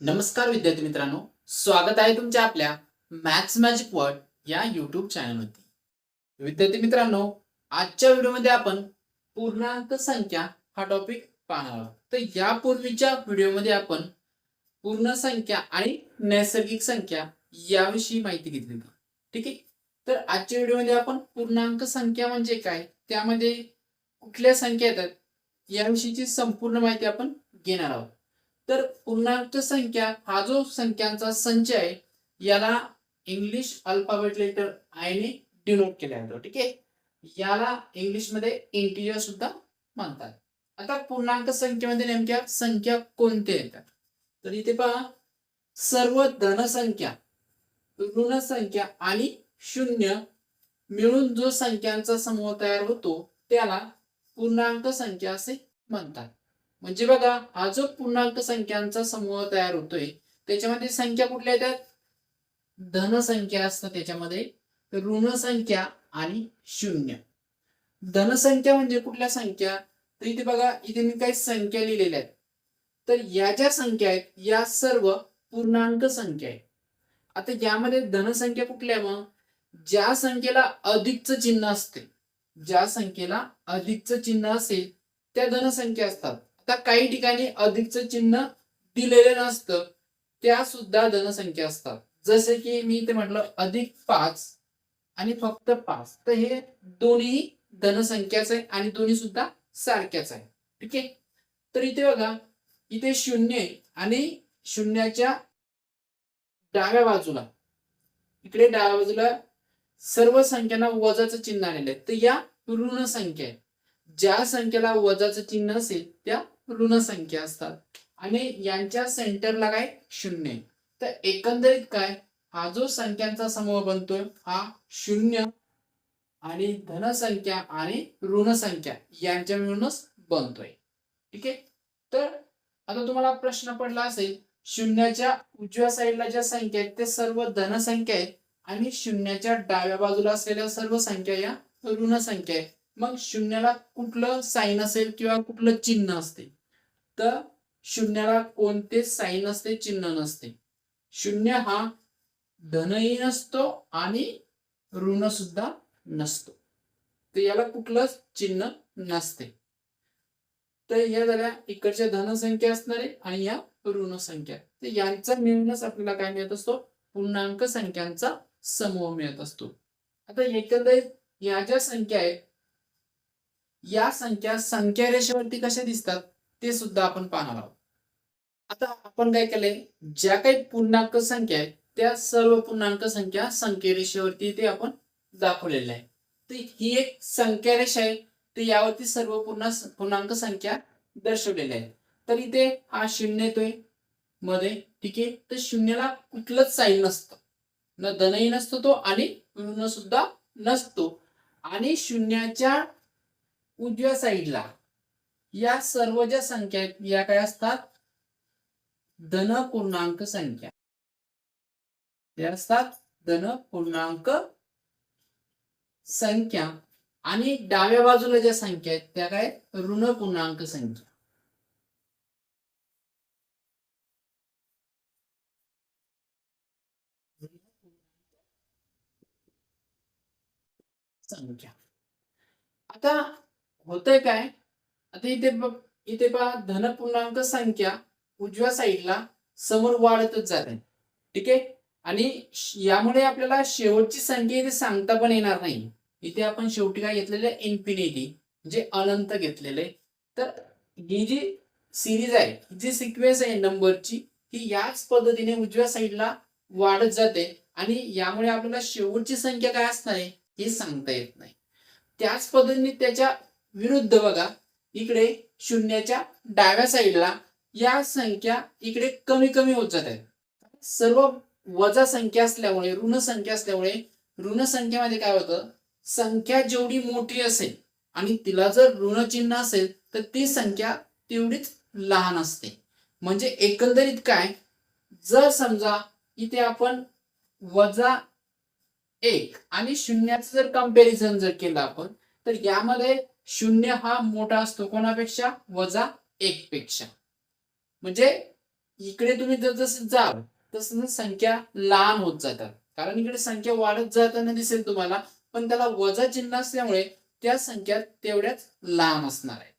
नमस्कार विद्यार्थी मित्रांनो स्वागत आहे तुमच्या आपल्या मॅथ्स मॅजिक वर्ड या युट्यूब चॅनलवरती विद्यार्थी मित्रांनो आजच्या व्हिडिओमध्ये आपण पूर्णांक संख्या हा टॉपिक पाहणार आहोत. तर यापूर्वीच्या व्हिडिओमध्ये आपण पूर्ण संख्या आणि नैसर्गिक संख्या याविषयी माहिती घेतली होती. ठीक आहे? तर आजच्या व्हिडिओमध्ये आपण पूर्णांक संख्या म्हणजे काय त्यामध्ये कुठल्या संख्या येतात याविषयीची संपूर्ण माहिती आपण घेणार आहोत. तर पूर्णांक संख्या हा जो संख्यांचा संच आहे याला इंग्लिश अल्फाबेट लेटर आयने डिनोट केला जातो ठीक आहे? याला इंग्लिशमध्ये सुद्धा म्हणतात. आता पूर्णांक संख्येमध्ये नेमक्या संख्या कोणत्या येतात? तर इथे पहा सर्व धनसंख्या ऋण संख्या आणि शून्य मिळून जो संख्यांचा समूह तयार होतो त्याला पूर्णांक संख्या असे म्हणतात. म्हणजे बघा हा जो पूर्णांक संख्यांचा समूह तयार होतोय त्याच्यामध्ये संख्या कुठल्या येतात? धनसंख्या असतात त्याच्यामध्ये. ऋण संख्या आणि शून्य. धनसंख्या म्हणजे कुठल्या संख्या? तर इथे बघा इथे मी काही संख्या लिहिलेल्या आहेत. तर या ज्या संख्या आहेत या सर्व पूर्णांक संख्या आहेत. आता यामध्ये धनसंख्या कुठल्या मग? ज्या संख्येला अधिकचं चिन्ह असते ज्या संख्येला अधिकचं चिन्ह असेल त्या धनसंख्या असतात. आता काही ठिकाणी अधिकचं चिन्ह दिलेलं नसतं त्या सुद्धा धनसंख्या असतात. जसे की मी इथे म्हटलं अधिक पाच आणि फक्त पाच. तर हे दोन्ही धनसंख्याच आहे आणि दोन्ही सुद्धा सारख्याच आहे. ठीक आहे? तर इथे बघा इथे शून्य आणि शून्याच्या डाव्या बाजूला इकडे डाव्या बाजूला सर्व संख्यांना वजाचं चिन्ह आलेलं आहे. तर या ऋण संख्या आहेत ज्या संख्येला वजाचं चिन्ह असेल त्या ऋण संख्या असतात. आणि यांच्या सेंटरला काय? शून्य तर एकंदरीत काय? हा जो संख्यांचा समूह बनतोय हा शून्य आणि धनसंख्या आणि ऋण संख्या यांच्या मिळूनच बनतोय. ठीक आहे? तर आता तुम्हाला प्रश्न पडला असेल शून्याच्या उजव्या साईडला ज्या संख्या आहेत ते सर्व धनसंख्या आहेत आणि शून्याच्या डाव्या बाजूला असलेल्या सर्व संख्या या ऋण संख्या आहेत. मग शून्याला कुठलं साईन असेल किंवा कुठलं चिन्ह असते? शून्याला कोणते साईन नसते चिन्ह नसते. शून्य हा धनही नसतो आणि ऋण सुद्धा नसतो. तर याला कुठलंच चिन्ह नसते. तर या झाल्या इकडच्या धनसंख्या असणारे आणि या ऋण संख्या तर यांचा मिळूनच आपल्याला काय मिळत असतो? पूर्णांक संख्यांचा समूह मिळत असतो. आता एकंदरीत या ज्या संख्या आहेत या संख्या संख्या रेषेवरती कशा दिसतात? ते सुद्धा आपण पाहणार आहोत. आता आपण काय केलंय? ज्या काही पूर्णांक संख्या आहेत त्या सर्व पूर्णांक संख्या संख्या रेषेवरती ते आपण दाखवलेल्या आहे. तर ही एक संख्या रेषा आहे. तर यावरती सर्व पूर्ण पूर्णांक संख्या दर्शवलेल्या आहेत. तर इथे हा शून्य येतोयमध्ये ठीक आहे? तर शून्याला कुठलंच साईन नसतं. न धनही नसतो तो आणि ऋण सुद्धा नसतो. आणि शून्याच्या उजव्या साईडला या सर्व ज्या संख्या आहेत या काय असतात? धन पूर्णांक संख्या. या असतात धन पूर्णांक संख्या. आणि डाव्या बाजूला ज्या संख्या आहेत त्या काय? ऋण पूर्णांक संख्या. संख्या. आता होतंय काय? आता इथे बघ इथे पहा धन पूर्णांक संख्या उजव्या साईडला समोर वाढतच जाते. ठीक आहे? आणि यामुळे आपल्याला शेवटची संख्या इथे सांगता पण येणार नाही. इथे आपण शेवटी काय घेतलेले इन्फिनिटी म्हणजे अनंत घेतलेले तर ही जी सिरीज आहे जी सिक्वेन्स आहे नंबरची ही याच पद्धतीने उजव्या साईडला वाढत जाते. आणि यामुळे आपल्याला शेवटची संख्या काय असणार आहे? हे सांगता येत नाही. त्याच पद्धतीने त्याच्या विरुद्ध बघा. इकडे शून्याच्या डाव्या साईडला या संख्या इकडे कमी कमी होत जात आहेत. सर्व वजा संख्या असल्यामुळे ऋण संख्या असल्यामुळे ऋण संख्येमध्ये काय होतं? संख्या जेवढी मोठी असेल आणि तिला जर ऋण चिन्ह असेल तर ती संख्या तेवढीच लहान असते. म्हणजे एकंदरीत काय? जर समजा इथे आपण वजा एक आणि शून्याचं जर कंपॅरिझन जर केलं आपण तर यामध्ये शून्य हा मोठा असतो. कोणापेक्षा? वजा एक पेक्षा म्हणजे इकडे तुम्ही जर जसं जाल तस संख्या लहान होत जातात. कारण इकडे संख्या वाढत जाताना दिसेल तुम्हाला पण त्याला वजा चिन्ह असल्यामुळे त्या संख्या तेवढ्याच लहान असणार आहे.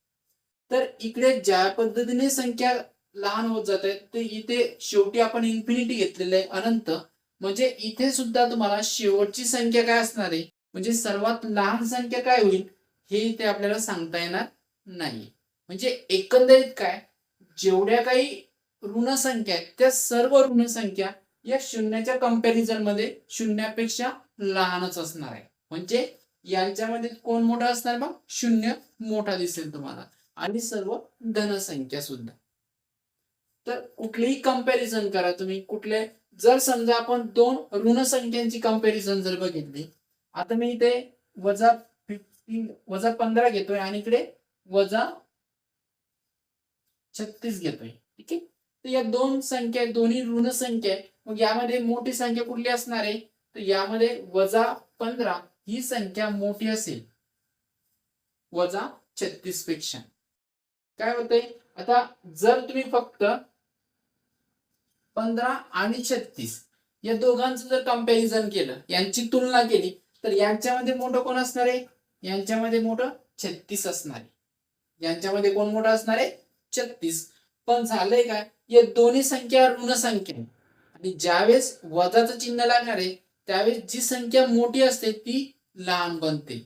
तर इकडे ज्या पद्धतीने संख्या लहान होत जात आहे तर इथे शेवटी आपण इन्फिनिटी घेतलेले आहे अनंत. म्हणजे इथे सुद्धा तुम्हाला शेवटची संख्या काय असणार आहे? म्हणजे सर्वात लहान संख्या काय होईल? हे इथे आपल्याला सांगता येणार नाही. म्हणजे एकंदरीत काय? जेवढ्या काही ऋणसंख्या आहेत त्या सर्व ऋणसंख्या या शून्याच्या कंपॅरिझनमध्ये शून्यापेक्षा लहानच असणार आहे. म्हणजे यांच्यामध्ये कोण मोठा असणार मग शून्य मोठा दिसेल तुम्हाला. आणि सर्व धनसंख्या सुद्धा. तर कुठलीही कंपॅरिझन करा तुम्ही. कुठले जर समजा आपण दोन ऋणसंख्यांची कंपॅरिझन जर बघितली आता मी इथे वजा वजा पंधरा घेतोय आणि इकडे वजा छत्तीस घेतोय. ठीक आहे? तर या दोन संख्या आहेत, दोन्ही ऋण संख्या आहे मग यामध्ये मोठी संख्या कुठली असणार आहे? तर यामध्ये वजा पंधरा ही संख्या मोठी असेल. वजा छत्तीसपेक्षा. काय होतंय? आता जर तुम्ही फक्त पंधरा आणि छत्तीस या दोघांचं जर कंपॅरिझन केलं यांची तुलना केली तर यांच्यामध्ये मोठं कोण असणार आहे? यांच्यामध्ये मोठं छत्तीस असणार आहे. यांच्यामध्ये कोण मोठं असणार आहे? छत्तीस. पण झालंय काय? या दोन्ही संख्या ऋण संख्या आणि ज्यावेळेस वजाचं चिन्ह लागणार आहे त्यावेळेस जी संख्या मोठी असते ती लहान बनते.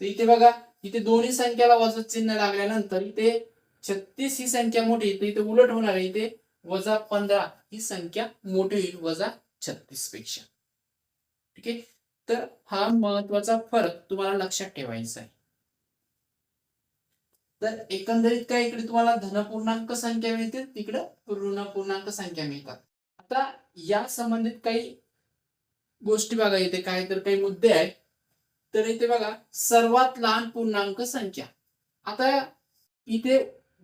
तर इथे बघा इथे दोन्ही संख्याला वजा चिन्ह लागल्यानंतर इथे छत्तीस ही संख्या मोठी तर इथे उलट होणार आहे इथे वजा पंधरा ही संख्या मोठी होईल वजा छत्तीसपेक्षा ठीक आहे? तर हा महत्त्वाचा फरक तुम्हाला लक्षात ठेवायचा आहे. तर एकंदरीत काय इकडे तुम्हाला धनपूर्णांक संख्या मिळतील? तिकडे ऋण पूर्णांक संख्या मिळतात. आता या संबंधित काही गोष्टी बघा इथे. काय तर काही मुद्दे आहेत. तर इथे बघा सर्वात लहान पूर्णांक संख्या. आता इथे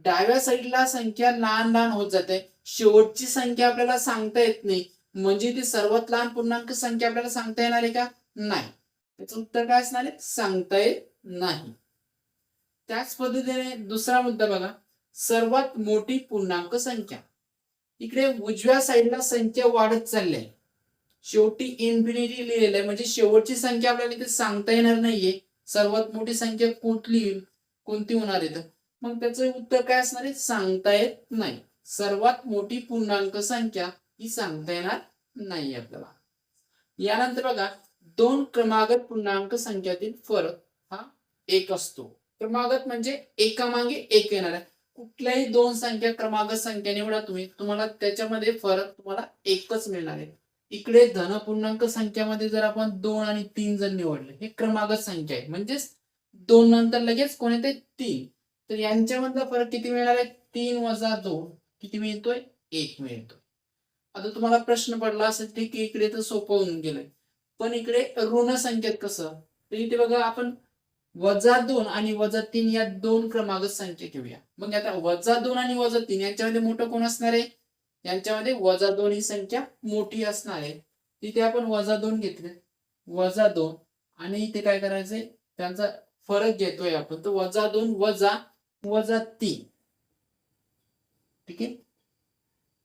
डाव्या साईडला संख्या लहान लहान होत जाते. शेवटची संख्या आपल्याला सांगता येत नाही. म्हणजे ती सर्वात लहान पूर्णांक संख्या आपल्याला सांगता येणार आहे का? नाही. त्याचं उत्तर काय असणार आहे? सांगता येत नाही. त्याच पद्धतीने दुसरा मुद्दा बघा. सर्वात मोठी पूर्णांक संख्या. इकडे उजव्या साईडला संख्या वाढत चालली आहे. शेवटी इन्फिनिटी लिहिलेलं आहे. म्हणजे शेवटची संख्या आपल्याला इथे सांगता येणार नाहीये. सर्वात मोठी संख्या कुठली येईल? कोणती होणार आहे तर मग त्याचं उत्तर काय असणार आहे? सांगता येत नाही. सर्वात मोठी पूर्णांक संख्या ही सांगता येणार नाही आपल्याला. यानंतर बघा. दोन क्रमागत पूर्णांक संख्यातील फरक हा एक असतो. क्रमागत म्हणजे एकामागे एक येणार आहे कुठल्याही दोन संख्या क्रमागत संख्या निवडा तुम्ही तुम्हाला त्याच्यामध्ये फरक तुम्हाला एकच मिळणार आहे. इकडे धन पूर्णांक संख्यामध्ये जर आपण दोन आणि तीन जर निवडले हे क्रमागत संख्या आहे. म्हणजेच दोन नंतर लगेच कोण येते तीन. तर यांच्यामधला फरक किती मिळणार आहे? तीन वजा दोन. किती मिळतोय? एक मिळतोय. आता तुम्हाला प्रश्न पडला असेल ते की इकडे तर सोपं होऊन गेलंय. पण इकडे ऋण संख्येत कसं? तर इथे बघा आपण वजा दोन आणि वजा तीन या दोन क्रमागत संख्या घेऊया मग आता वजा दोन आणि वजा तीन यांच्यामध्ये मोठं कोण असणार आहे? यांच्यामध्ये वजा दोन ही संख्या मोठी असणार आहे. तिथे आपण वजा दोन घेतले. वजा दोन. आणि इथे काय करायचंय? त्यांचा फरक घेतोय आपण. तर वजा दोन वजा वजा तीन. ठीक आहे?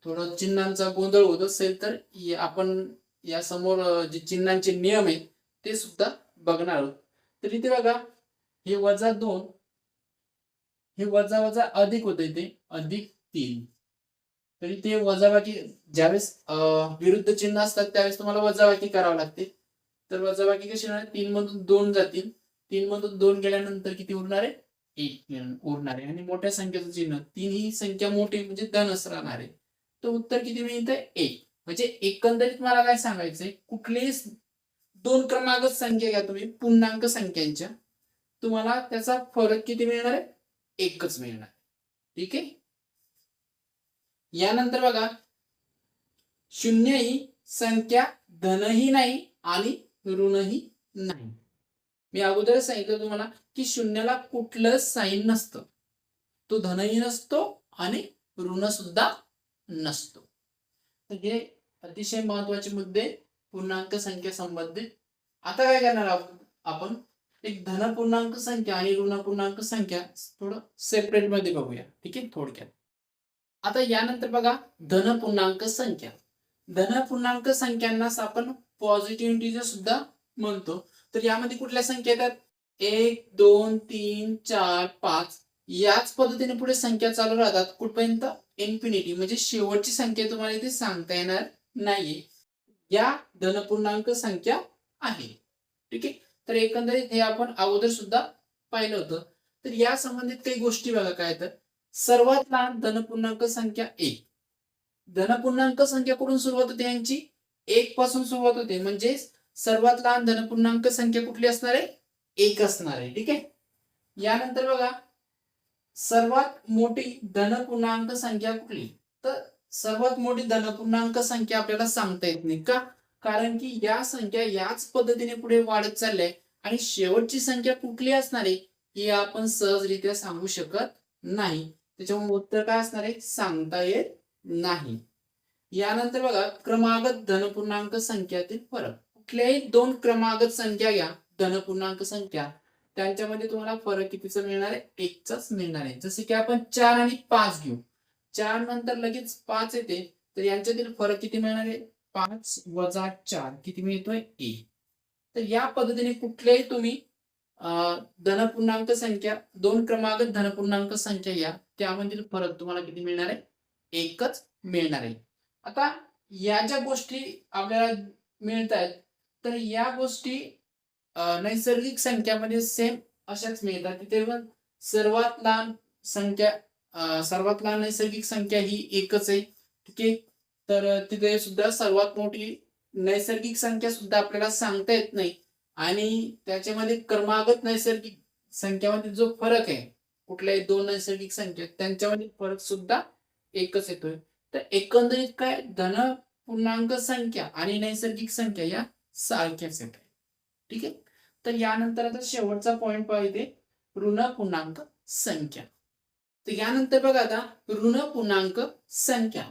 थोडं चिन्हांचा गोंधळ होत असेल तर आपण या समोर जे चिन्हांचे नियम आहेत ते सुद्धा बघणार आहोत. तर इथे बघा हे वजा दोन हे वजा वजा अधिक होत इथे अधिक तीन. तर इथे वजाबाकी ज्यावेळेस विरुद्ध चिन्ह असतात त्यावेळेस तुम्हाला वजाबाकी करावं लागते. तर वजाबाकी कशी होणार? तीन मधून दोन जातील. तीन मधून दोन गेल्यानंतर किती उरणार आहे? एक उरणार आहे. आणि मोठ्या संख्येचं चिन्ह तीन ही संख्या मोठी म्हणजे धनच राहणार आहे. तर उत्तर किती मिळतं एक. म्हणजे एकंदरीत मला काय सांगायचंय कुठलीही दोन क्रमांक संख्या घ्या तुम्ही पूर्णांक संख्यांच्या तुम्हाला त्याचा फरक किती मिळणार आहे? एकच मिळणार. ठीक आहे? यानंतर बघा शून्य ही संख्या धनही नाही आणि ऋणही नाही. मी अगोदर सांगितलं तुम्हाला की शून्याला कुठलं साईन नसतं. तो धनही नसतो आणि ऋण सुद्धा नसतो. हे अतिशय महत्त्वाचे मुद्दे पूर्णांक संख्या संबंधित. आता काय करणार आहोत आपण? एक धन पूर्णांक संख्या आणि ऋण पूर्णांक संख्या थोडं सेपरेटमध्ये बघूया. ठीक आहे? थोडक्यात. आता यानंतर बघा धन पूर्णांक संख्या. धन पूर्णांक संख्यांनाच आपण पॉझिटिव्ह इंटिजर सुद्धा म्हणतो. तर यामध्ये कुठल्या संख्या येतात? एक दोन तीन चार पाच. याच पद्धतीने पुढे संख्या चालू राहतात कुठपर्यंत? इन्फिनिटी म्हणजे शेवटची संख्या तुम्हाला इथे सांगता येणार. नाहीये. या धनपूर्णांक संख्या आहे. ठीक आहे? तर एकंदरीत हे आपण अगोदर सुद्धा पाहिलं होतं. तर या संबंधित काही गोष्टी बघा काय तर सर्वात लहान धनपूर्णांक संख्या एक. धनपूर्णांक संख्या कुठून सुरुवात होते यांची? एक पासून सुरुवात होते. म्हणजे सर्वात लहान धनपूर्णांक संख्या कुठली असणार आहे? एक असणार आहे. ठीक आहे? यानंतर बघा. सर्वात मोठी धनपूर्णांक संख्या कुठली? तर सर्वात मोठी धनपूर्णांक संख्या आपल्याला सांगता येत नाही का? कारण की या संख्या याच पद्धतीने पुढे वाढत चालल्या आणि शेवटची संख्या कुठली असणार आहे हे आपण सहजरित्या सांगू शकत नाही. त्याच्यामुळे उत्तर काय असणार आहे? सांगता येत नाही. यानंतर बघा क्रमागत धनपूर्णांक संख्यातील फरक. कुठल्याही दोन क्रमागत संख्या घ्या धनपूर्णांक संख्या. त्यांच्यामध्ये तुम्हाला फरक कितीचा मिळणार आहे? एकचाच मिळणार आहे. जसे की आपण चार आणि पाच घेऊ. चार नंतर लगेच पाच येते. तर यांच्यातील फरक किती मिळणार आहे? पाच वजा चार किती मिळतोय? एक. तर या पद्धतीने कुठल्याही तुम्ही धनपूर्णांक संख्या दोन क्रमांक धनपूर्णांक संख्या या त्यामधील फरक तुम्हाला किती मिळणार आहे? एकच मिळणार आहे. आता या ज्या गोष्टी आपल्याला मिळत आहेत तर या गोष्टी नैसर्गिक संख्यामध्ये सेम अशाच मिळतात. तिथे पण सर्वात लहान संख्या सर्वात लहान नैसर्गिक संख्या ही एकच आहे ठीक आहे? तर तिथे सुद्धा सर्वात मोठी नैसर्गिक संख्या सुद्धा आपल्याला सांगता येत नाही. आणि त्याच्यामध्ये क्रमागत नैसर्गिक संख्यामध्ये जो फरक आहे कुठल्याही दोन नैसर्गिक संख्या त्यांच्यामध्ये फरक सुद्धा एकच येतोय. तर एकंदरीत काय? धन पूर्णांक संख्या आणि नैसर्गिक संख्या या सारख्याच येत आहे ठीक आहे? तर यानंतर आता शेवटचा पॉइंट पाहिजे ऋण पूर्णांक संख्या. तर यानंतर बघा आता ऋण पूर्णांक संख्या.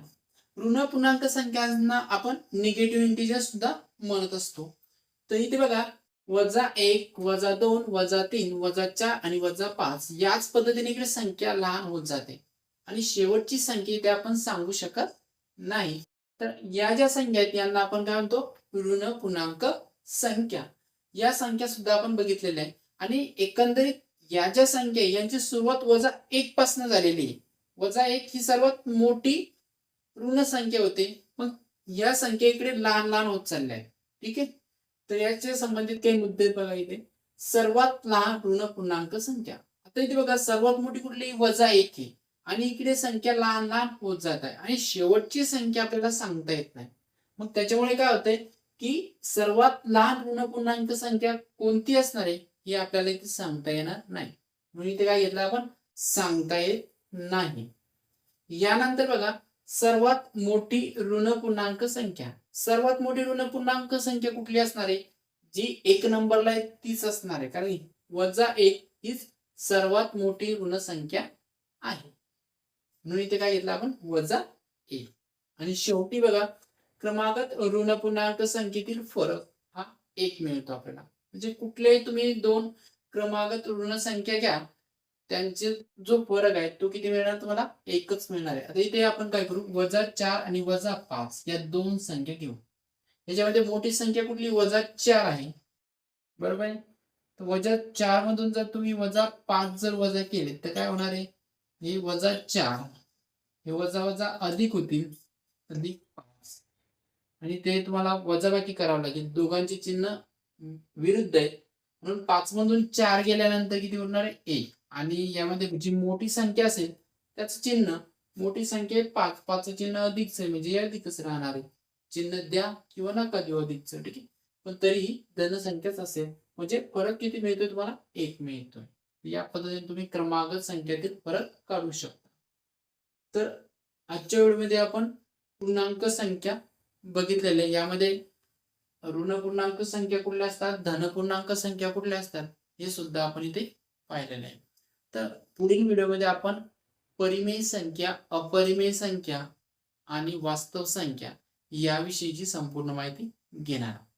ऋण पूर्णांक संख्यांना आपण निगेटिव्ह इंटिजर सुद्धा म्हणत असतो. तर इथे बघा वजा एक वजा दोन वजा तीन वजा चार आणि वजा पाच याच पद्धतीने इकडे संख्या लहान होत जाते. आणि शेवटची संख्या इथे आपण सांगू शकत नाही. तर या ज्या संख्या आहेत यांना आपण काय म्हणतो? ऋण पूर्णांक संख्या. या संख्या सुद्धा आपण बघितलेल्या आहे आणि एकंदरीत या ज्या संख्या यांची सुरुवात वजा एक पासून झालेली आहे. वजा एक ही सर्वात मोठी ऋण संख्या होते. मग या संख्या इकडे लहान लहान होत चालल्या आहे ठीक आहे? तर याच्या संबंधित काही मुद्दे बघा इथे. सर्वात लहान ऋण पूर्णांक संख्या. आता इथे बघा सर्वात मोठी कुठली? वजा एक आहे. आणि इकडे संख्या लहान लहान होत जात आहे. आणि शेवटची संख्या आपल्याला सांगता येत नाही. मग त्याच्यामुळे काय होतंय की सर्वात लहान ऋण पूर्णांक संख्या कोणती असणार आहे? हे आपल्याला इथे सांगता येणार नाही. म्हणून इथे काय घेतलं आपण? सांगता येत नाही. यानंतर बघा सर्वात मोठी ऋण पूर्णांक संख्या. सर्वात मोठी ऋण पूर्णांक संख्या कुठली असणार आहे? जी एक नंबरला आहे तीच असणार आहे. कारण वजा एक हीच सर्वात मोठी ऋण संख्या आहे. म्हणून इथे काय घेतलं आपण? वजा एक. आणि शेवटी बघा क्रमागत ऋण पूर्णांक संख्येतील फरक हा एक मिळतो आपल्याला. म्हणजे कुठलेही तुम्ही दोन क्रमागत ऋण संख्या घ्या त्यांचे जो फरक आहे तो किती मिळणार तुम्हाला? एकच मिळणार आहे. आता इथे आपण काय करू? वजा चार आणि वजा पाच या दोन संख्या घेऊ. याच्यामध्ये मोठी संख्या कुठली? वजा चार आहे. बरोबर आहे? तर वजा चार मधून जर तुम्ही वजा पाच जर वजा केले तर काय होणार आहे? हे वजा चार हे वजा वजा अधिक होतील. अधिक पाच. आणि ते तुम्हाला वजाबाकी करावं लागेल. दोघांची चिन्ह विरुद्ध आहेत. म्हणून पाच मधून चार गेल्यानंतर किती उरणार आहे? एक. आणि यामध्ये जी मोठी संख्या असेल त्याचं चिन्ह मोठी संख्या पाच. पाच चिन्ह अधिकच आहे म्हणजे अधिकच राहणार आहे. चिन्ह द्या किंवा नका देऊ अधिकच ठीक आहे? पण तरीही धनसंख्याच असेल म्हणजे फरक किती मिळतोय तुम्हाला? एक मिळतोय. या पद्धतीने तुम्ही क्रमागत संख्यातील फरक काढू शकता. तर आजच्या वेळेमध्ये आपण पूर्णांक संख्या बघितलेल्या आहे. यामध्ये ऋण पूर्णांक संख्या कुठल्या असतात? धन पूर्णांक संख्या कुठल्या असतात? हे सुद्धा आपण इथे पाहिलेलं आहे. तर पुढील व्हिडिओमध्ये आपण परिमेय संख्या अपरिमेय संख्या आणि वास्तव संख्या याविषयीची संपूर्ण माहिती घेणार आहोत.